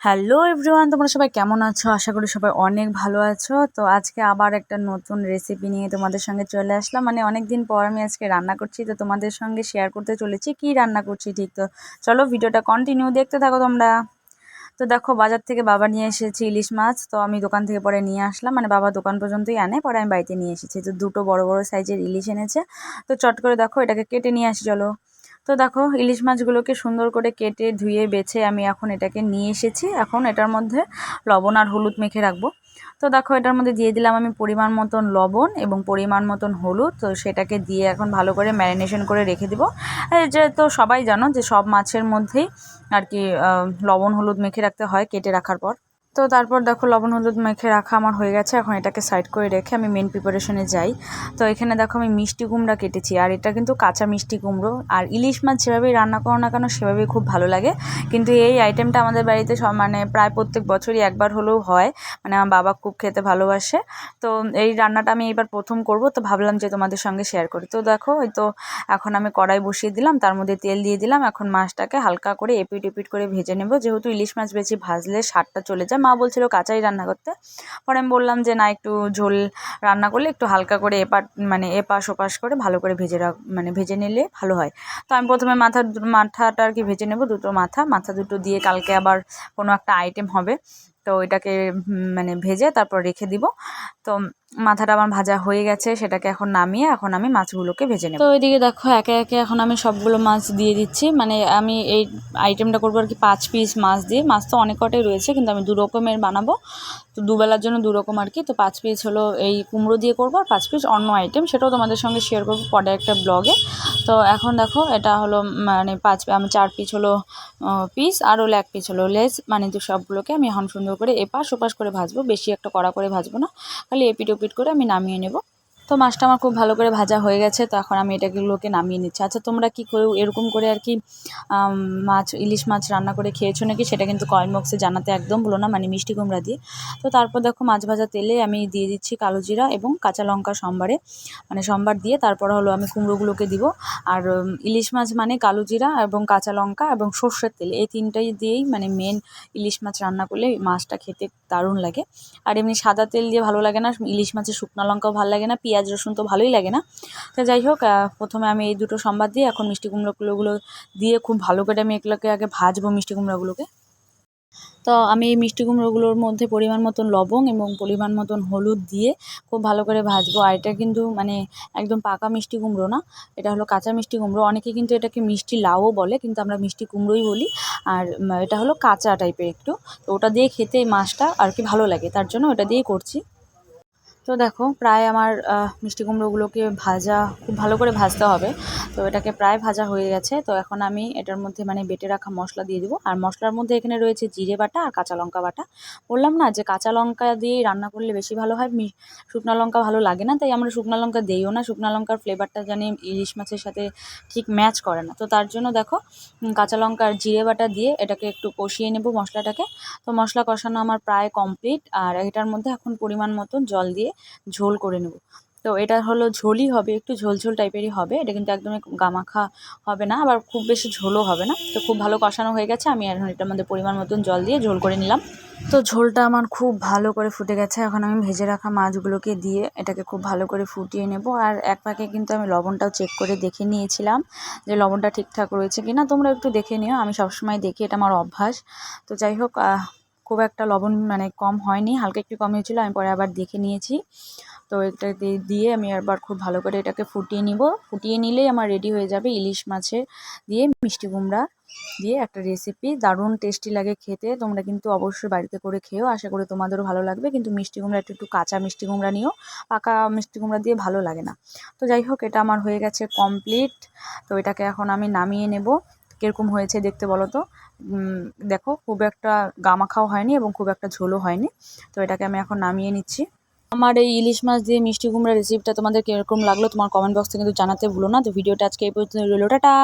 Hello everyone তোমরা সবাই কেমন আছো? আশা করি সবাই অনেক ভালো আছো। তো আজকে আবার একটা নতুন রেসিপি নিয়ে তোমাদের সঙ্গে চলে আসলাম। মানে অনেক দিন পর আমি আজকে রান্না করছি, তো তোমাদের সঙ্গে শেয়ার করতে চলেছি কি রান্না করছি ঠিক তো। চলো ভিডিওটা কন্টিনিউ দেখতে থাকো তোমরা। তো দেখো, বাজার থেকে বাবা নিয়ে এসেছি ইলিশ মাছ। তো আমি দোকান থেকে পরে নিয়ে আসলাম। মানে বাবা দোকান পর্যন্তই আনে, পরে আমি বাড়িতে নিয়ে এসেছি। তো দুটো বড় বড় সাইজের ইলিশ এনেছে। তো চট করে দেখো, এটাকে কেটে নিয়ে আসি, চলো। তো দেখো, ইলিশ মাছগুলোকে সুন্দর করে কেটে ধুয়ে বেছে আমি এখন এটাকে নিয়ে এসেছি। এখন এটার মধ্যে লবণ আর হলুদ মেখে রাখব। তো দেখো, এটার মধ্যে দিয়ে দিলাম আমি পরিমাণ মতন লবণ এবং পরিমাণ মতন হলুদ। তো সেটাকে দিয়ে এখন ভালো করে ম্যারিনেশন করে রেখে দিব। যে তো সবাই জানো যে সব মাছের মধ্যেই আর কি লবণ হলুদ মেখে রাখতে হয় কেটে রাখার পর। তো তারপর দেখো লবণ, হলুদ মেখে রাখা আমার হয়ে গেছে। এখন এটাকে সাইড করে রেখে আমি মেন প্রিপারেশনে যাই। তো এখানে দেখো আমি মিষ্টি কুমড়া কেটেছি, আর এটা কিন্তু কাঁচা মিষ্টি কুমড়ো। আর ইলিশ মাছ যেভাবেই রান্না করো না কেন, সেভাবেই খুব ভালো লাগে। কিন্তু এই আইটেমটা আমাদের বাড়িতে সব মানে প্রায় প্রত্যেক বছরই একবার হলেও হয়। মানে আমার বাবা খুব খেতে ভালোবাসে। তো এই রান্নাটা আমি এবার প্রথম করব। তো ভাবলাম যে তোমাদের সঙ্গে শেয়ার করি। তো দেখো ওই তো এখন আমি কড়াই বসিয়ে দিলাম, তার মধ্যে তেল দিয়ে দিলাম। এখন মাছটাকে হালকা করে এপিট এপিট করে ভেজে নেব। যেহেতু ইলিশ মাছ বেশি ভাজলে স্বাদটা চলে যায় মা বলছিল কাঁচাই রান্না করতে। পরে আমি বললাম যে, না, একটু ঝোল রান্না করলে একটু হালকা করে এপাট মানে এপাশ ওপাশ করে ভালো করে ভেজে রাখ মানে ভেজে নিলে ভালো হয়। তো আমি প্রথমে মাথা মাথাটা আর কি ভেজে নেব, দুটো মাথা। মাথা দুটো দিয়ে কালকে আবার কোনো একটা আইটেম হবে। তো এটাকে মানে ভেজে তারপর রেখে দিব। তো মাথাটা আমার ভাজা হয়ে গেছে, সেটাকে এখন নামিয়ে এখন আমি মাছগুলোকে ভেজে নেব। তো ওইদিকে দেখো, একে একে এখন আমি সবগুলো মাছ দিয়ে দিচ্ছি। মানে আমি এই আইটেমটা করব আর কি পাঁচ পিস মাছ দিয়ে। মাছ তো অনেক কটাই রয়েছে, কিন্তু আমি দু রকমের বানাবো। তো দুবেলার জন্য দু রকম আর কি। তো পাঁচ পিস হলো এই কুমড়ো দিয়ে করব, আর পাঁচ পিস অন্য আইটেম সেটাও তোমাদের সঙ্গে শেয়ার করব পরে একটা ব্লগে তো এখন দেখো, এটা হলো মানে পাঁচ, আমি চার পিস হলো পিস আর হলো এক পিস হলো লেস মানে তো সবগুলোকে আমি এখন সুন্দর করে এপাশ ওপাশ করে ভাজবো, বেশি একটা কড়া করে ভাজবো না। খালি এপিট ওপিট করে আমি নামিয়ে নেব। তো মাছটা আমার খুব ভালো করে ভাজা হয়ে গেছে, তো এখন আমি এটাগুলোকে নামিয়ে নিচ্ছি। আচ্ছা তোমরা কি করে এরকম করে আর কি মাছ, ইলিশ মাছ রান্না করে খেয়েছো নাকি? সেটা কিন্তু কয়েন বক্সে জানাতে একদম ভুলো না মানে মিষ্টি কুমড়া দিয়ে। তো তারপর দেখো মাছ ভাজা তেলে আমি দিয়ে দিচ্ছি কালো জিরা এবং কাঁচা লঙ্কা সম্বারে মানে সম্বার দিয়ে। তারপর হলো আমি কুমড়োগুলোকে দিব। আর ইলিশ মাছ মানে কালো জিরা এবং কাঁচা লঙ্কা এবং সর্ষের তেল, এই তিনটাই দিয়েই মানে মেন ইলিশ মাছ রান্না করলে মাছটা খেতে দারুণ লাগে। আর এমনি সাদা তেল দিয়ে ভালো লাগে না, ইলিশ মাছের শুকনো লঙ্কাও ভালো লাগে না, পেঁয়াজ পেঁয়াজ রসুন তো ভালোই লাগে না। তো যাই হোক প্রথমে আমি এই দুটো সম্বাদ দিয়ে এখন মিষ্টি কুমড়োগুলোগুলো দিয়ে খুব ভালো করে আমি এগুলোকে আগে ভাজবো মিষ্টি কুমড়োগুলোকে। তো আমি এই মিষ্টি কুমড়োগুলোর মধ্যে পরিমাণ মতন লবণ এবং পরিমাণ মতন হলুদ দিয়ে খুব ভালো করে ভাজবো। আর এটা কিন্তু মানে একদম পাকা মিষ্টি কুমড়ো না, এটা হলো কাঁচা মিষ্টি কুমড়ো। অনেকে কিন্তু এটাকে মিষ্টি লাউও বলে, কিন্তু আমরা মিষ্টি কুমড়োই বলি। আর এটা হলো কাঁচা টাইপের একটু। তো ওটা দিয়ে খেতে এই মাছটা আর কি ভালো লাগে, তার জন্য ওটা দিয়েই করছি। তো দেখো, প্রায় আমার মিষ্টি কুমড়োগুলোকে ভাজা, খুব ভালো করে ভাজতে হবে। তো এটাকে প্রায় ভাজা হয়ে গেছে। তো এখন আমি এটার মধ্যে মানে বেটে রাখা মশলা দিয়ে দেবো। আর মশলার মধ্যে এখানে রয়েছে জিরে বাটা আর কাঁচা লঙ্কা বাটা। বললাম না যে কাঁচা লঙ্কা দিয়েই রান্না করলে বেশি ভালো হয়? শুকনো লঙ্কা ভালো লাগে না, তাই আমরা শুকনো লঙ্কা দিইও না। শুকনো লঙ্কার ফ্লেভারটা জানি ইলিশ মাছের সাথে ঠিক ম্যাচ করে না। তো তার জন্য দেখো কাঁচা লঙ্কা আর জিরে বাটা দিয়ে এটাকে একটু কষিয়ে নেব মশলাটাকে। তো মশলা কষানো আমার প্রায় কমপ্লিট আর এটার মধ্যে এখন পরিমাণ মতন জল দিয়ে ঝোল করে নেব। তো এটা হলো ঝোলই হবে, একটু ঝোল ঝোল টাইপেরই হবে। এটা কিন্তু একদমই গামাখা হবে না, আবার খুব বেশি ঝোলও হবে না। তো খুব ভালো কষানো হয়ে গেছে, আমি এখন এটার মধ্যে পরিমাণ মতন জল দিয়ে ঝোল করে নিলাম। তো ঝোলটা আমার খুব ভালো করে ফুটে গেছে। এখন আমি ভেজে রাখা মাছগুলোকে দিয়ে এটাকে খুব ভালো করে ফুটিয়ে নেব। আর এক পাকে কিন্তু আমি লবণটাও চেক করে দেখে নিয়েছিলাম যে লবণটা ঠিকঠাক রয়েছে কিনা। তোমরা একটু দেখে নিও, আমি সবসময় দেখি, এটা আমার অভ্যাস। তো যাই হোক খুব একটা লবণ মানে কম হয়নি, হালকা একটু কম হয়েছিলো, আমি পরে আবার দেখে নিয়েছি। তো এটা দিয়ে আমি আবার খুব ভালো করে এটাকে ফুটিয়ে নিব। ফুটিয়ে নিলেই আমার রেডি হয়ে যাবে ইলিশ মাছের দিয়ে মিষ্টি কুমড়া দিয়ে একটা রেসিপি দারুণ টেস্টি লাগে খেতে, তোমরা কিন্তু অবশ্যই বাড়িতে করে খেয়েও আশা করি তোমাদেরও ভালো লাগবে। কিন্তু মিষ্টি কুমড়া, একটু একটু কাঁচা মিষ্টি কুমড়া নিও, পাকা মিষ্টি কুমড়া দিয়ে ভালো লাগে না। তো যাই হোক, এটা আমার হয়ে গেছে কমপ্লিট তো এটাকে এখন আমি নামিয়ে নেব। কীরকম হয়েছে দেখতে বলো তো? দেখো, খুব একটা গামাখাও হয়নি এবং খুব একটা ঝোলও হয়নি। তো এটাকে আমি এখন নামিয়ে নিচ্ছি। আমার এই ইলিশ মাছ দিয়ে মিষ্টি কুমড়া রেসিপিটা তোমাদের কীরকম লাগল তোমার কমেন্ট বক্সে কিন্তু জানাতে ভুলো না। তো ভিডিওটা আজকে এই পর্যন্ত রইল। টাটা!